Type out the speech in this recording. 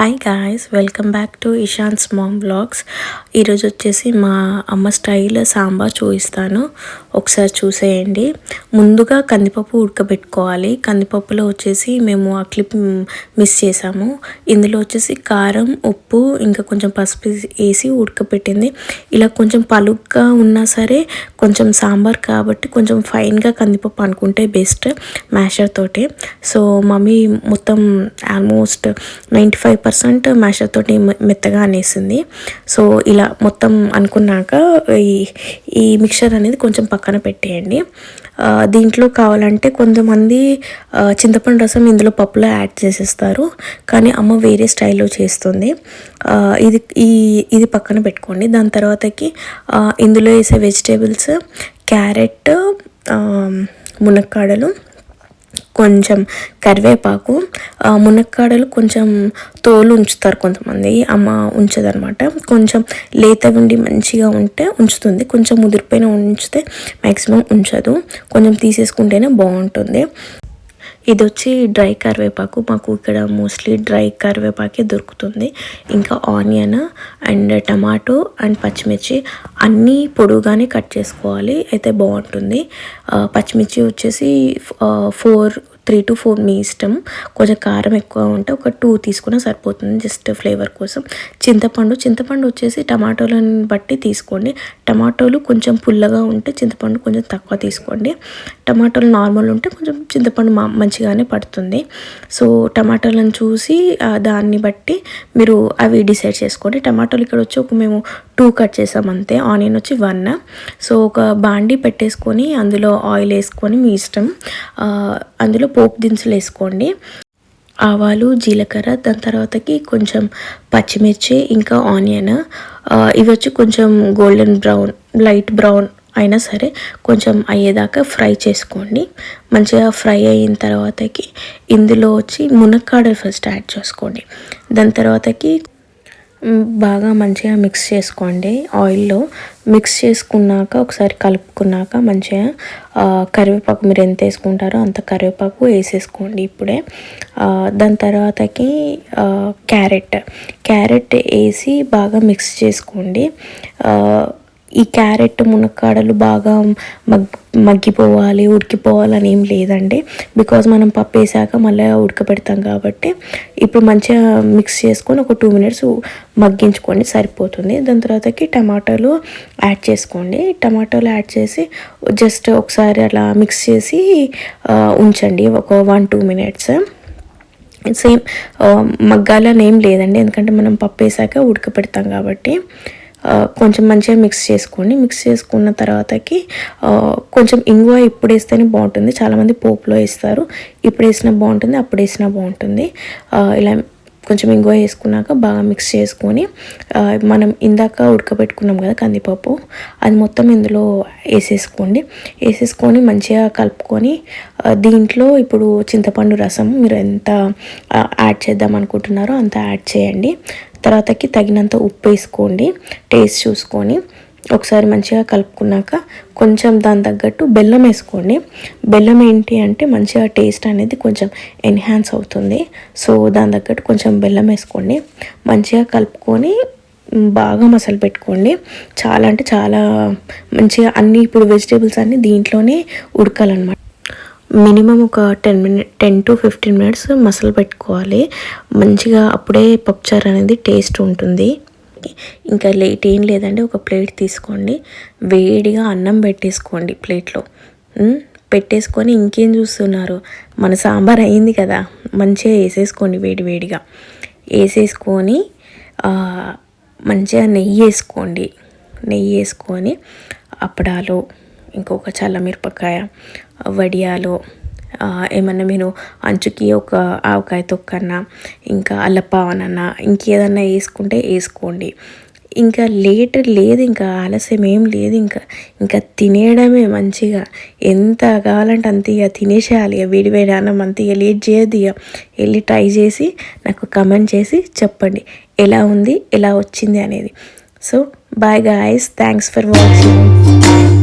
Hi guys welcome back to Ishaan's mom blogs ఈరోజు వచ్చేసి మా అమ్మ స్టైల్ సాంబార్ చూపిస్తాను. ఒకసారి చూసేయండి. ముందుగా కందిపప్పు ఉడకబెట్టుకోవాలి. కందిపప్పులో వచ్చేసి మేము ఆ క్లిప్ మిస్ చేసాము. ఇందులో వచ్చేసి కారం ఉప్పు ఇంకా కొంచెం పసుపు వేసి ఉడకబెట్టింది. ఇలా కొంచెం పలుగ్గా ఉన్నా సరే కొంచెం సాంబార్ కాబట్టి కొంచెం ఫైన్గా కందిపప్పు అనుకుంటే బెస్ట్ మ్యాషర్ తోటి. సో మమ్మీ మొత్తం almost ninety five percent masher తోటి మెత్తగా అనేసింది. సో ఇలా మొత్తం అనుకున్నాక ఈ ఈ మిక్చర్ అనేది కొంచెం పక్కన పెట్టేయండి. దీంట్లో కావాలంటే కొంతమంది చింతపండు రసం ఇందులో పప్పులో యాడ్ చేసేస్తారు. కానీ అమ్మ వేరే స్టైల్లో చేస్తుంది. ఇది ఈ ఇది పక్కన పెట్టుకోండి. దాని తర్వాతకి ఇందులో వేసే వెజిటేబుల్స్ క్యారెట్ మునక్కాడలు కొంచెం కరివేపాకు మునక్కాడలు కొంచెం తోలు ఉంచుతారు కొంతమంది. అమ్మ ఉంచదనమాట కొంచెం లేత ఉండి మంచిగా ఉంటే ఉంచుతుంది. కొంచెం ముదిరిపోయిన ఉంచితే మ్యాక్సిమం ఉంచదు. కొంచెం తీసేసుకుంటేనే బాగుంటుంది. ఇది వచ్చి డ్రై కరివేపాకు. మాకు ఇక్కడ మోస్ట్లీ డ్రై కరివేపాకే దొరుకుతుంది. ఇంకా ఆనియన్ అండ్ టమాటో అండ్ పచ్చిమిర్చి అన్నీ పొడుగానే కట్ చేసుకోవాలి. అయితే బాగుంటుంది. పచ్చిమిర్చి వచ్చేసి ఫోర్ త్రీ టు ఫోర్ మీ ఇష్టం. కొంచెం కారం ఎక్కువ ఉంటే ఒక టూ తీసుకున్నా సరిపోతుంది. జస్ట్ ఫ్లేవర్ కోసం. చింతపండు చింతపండు వచ్చేసి టమాటోలను బట్టి తీసుకోండి. టమాటోలు కొంచెం పుల్లగా ఉంటే చింతపండు కొంచెం తక్కువ తీసుకోండి. టమాటోలు నార్మల్ ఉంటే కొంచెం చింతపండు మంచిగానే పడుతుంది. సో టమాటాలను చూసి దాన్ని బట్టి మీరు అవి డిసైడ్ చేసుకోండి. టమాటాలు ఇక్కడ వచ్చి ఒక మేము టూ కట్ చేసాం అంతే. ఆనియన్ వచ్చి వన్. సో ఒక బాండి పెట్టేసుకొని అందులో ఆయిల్ వేసుకొని మీ ఇష్టం అందులో పోపు దినుసులు వేసుకోండి. ఆవాలు జీలకర్ర దాని తర్వాతకి కొంచెం పచ్చిమిర్చి ఇంకా ఆనియన్. ఇవి వచ్చి కొంచెం గోల్డెన్ బ్రౌన్ లైట్ బ్రౌన్ అయినా సరే కొంచెం అయ్యేదాకా ఫ్రై చేసుకోండి. మంచిగా ఫ్రై అయిన తర్వాతకి ఇందులో వచ్చి మునక్కాడలు ఫస్ట్ యాడ్ చేసుకోండి. దాని తర్వాతకి బాగా మంచిగా మిక్స్ చేసుకోండి ఆయిల్లో. మిక్స్ చేసుకున్నాక ఒకసారి కలుపుకున్నాక మంచిగా కరివేపాకు మీరు ఎంత వేసుకుంటారో అంత కరివేపాకు వేసేసుకోండి ఇప్పుడే. దాని తర్వాతకి క్యారెట్. క్యారెట్ వేసి బాగా మిక్స్ చేసుకోండి. ఈ క్యారెట్ మునక్కాడలు బాగా మగ్ మగ్గిపోవాలి ఉడికిపోవాలని ఏం లేదండి. బికాజ్ మనం పప్పు వేసాక మళ్ళీ ఉడకబెడతాం కాబట్టి ఇప్పుడు మంచిగా మిక్స్ చేసుకొని ఒక టూ మినిట్స్ మగ్గించుకోండి సరిపోతుంది. దాని తర్వాతకి టమాటాలు యాడ్ చేసుకోండి. టమాటాలు యాడ్ చేసి జస్ట్ ఒకసారి అలా మిక్స్ చేసి ఉంచండి. ఒక వన్ టూ మినిట్స్ సేమ్ మగ్గాలని ఏం లేదండి. ఎందుకంటే మనం పప్పు వేసాక ఉడకపెడతాం కాబట్టి. కొంచెం మంచిగా మిక్స్ చేసుకోండి. మిక్స్ చేసుకున్న తర్వాతకి కొంచెం ఇంగువ ఇప్పుడు వేస్తేనే బాగుంటుంది. చాలామంది పోపులో వేస్తారు. ఇప్పుడు వేసినా బాగుంటుంది అప్పుడు వేసినా బాగుంటుంది. ఇలా కొంచెం ఇంగువ వేసుకున్నాక బాగా మిక్స్ చేసుకొని మనం ఇందాక ఉడకబెట్టుకున్నాం కదా కందిపప్పు అది మొత్తం ఇందులో వేసేసుకోండి. వేసేసుకొని మంచిగా కలుపుకొని దీంట్లో ఇప్పుడు చింతపండు రసం మీరు ఎంత యాడ్ చేద్దాం అనుకుంటున్నారో అంత యాడ్ చేయండి. తర్వాతకి తగినంత ఉప్పు వేసుకోండి. టేస్ట్ చూసుకొని ఒకసారి మంచిగా కలుపుకున్నాక కొంచెం దాని తగ్గట్టు బెల్లం వేసుకోండి. బెల్లం ఏంటి అంటే మంచిగా టేస్ట్ అనేది కొంచెం ఎన్హాన్స్ అవుతుంది. సో దాని తగ్గట్టు కొంచెం బెల్లం వేసుకోండి. మంచిగా కలుపుకొని బాగా మసాలా పెట్టుకోండి. చాలా అంటే చాలా మంచిగా అన్ని ఇప్పుడు వెజిటేబుల్స్ అన్నీ దీంట్లోనే ఉడకాలన్నమాట. మినిమం ఒక ten minute ten to fifteen minutes మసలు పెట్టుకోవాలి. మంచిగా అప్పుడే పప్పుచారు అనేది టేస్ట్ ఉంటుంది. ఇంకా లేట్ ఏం లేదండి ఒక ప్లేట్ తీసుకోండి. వేడిగా అన్నం పెట్టేసుకోండి ప్లేట్లో. పెట్టేసుకొని ఇంకేం చూస్తున్నారు? మన సాంబార్ అయింది కదా మంచిగా వేసేసుకోండి వేడి వేడిగా. వేసేసుకొని మంచిగా నెయ్యి వేసుకోండి. నెయ్యి వేసుకొని అప్పడాలు ఇంకొక చల్లమిరపకాయ వడియాలు ఏమన్నా మీరు అంచుకి ఒక ఆవకాయ తొక్కన్నా ఇంకా అల్లపావనన్నా ఇంకేదన్నా వేసుకుంటే వేసుకోండి. ఇంకా లేట్ లేదు ఇంకా ఆలస్యం ఏం లేదు ఇంకా ఇంకా తినేయడమే మంచిగా. ఎంత కావాలంటే అంత ఇక తినేసేయాలి ఇక వేడి వేడి అన్నం అంత ఇక లేట్ చేయద్దు ఇక. వెళ్ళి ట్రై చేసి నాకు కమెంట్ చేసి చెప్పండి ఎలా ఉంది ఎలా వచ్చింది అనేది. So bye guys thanks for watching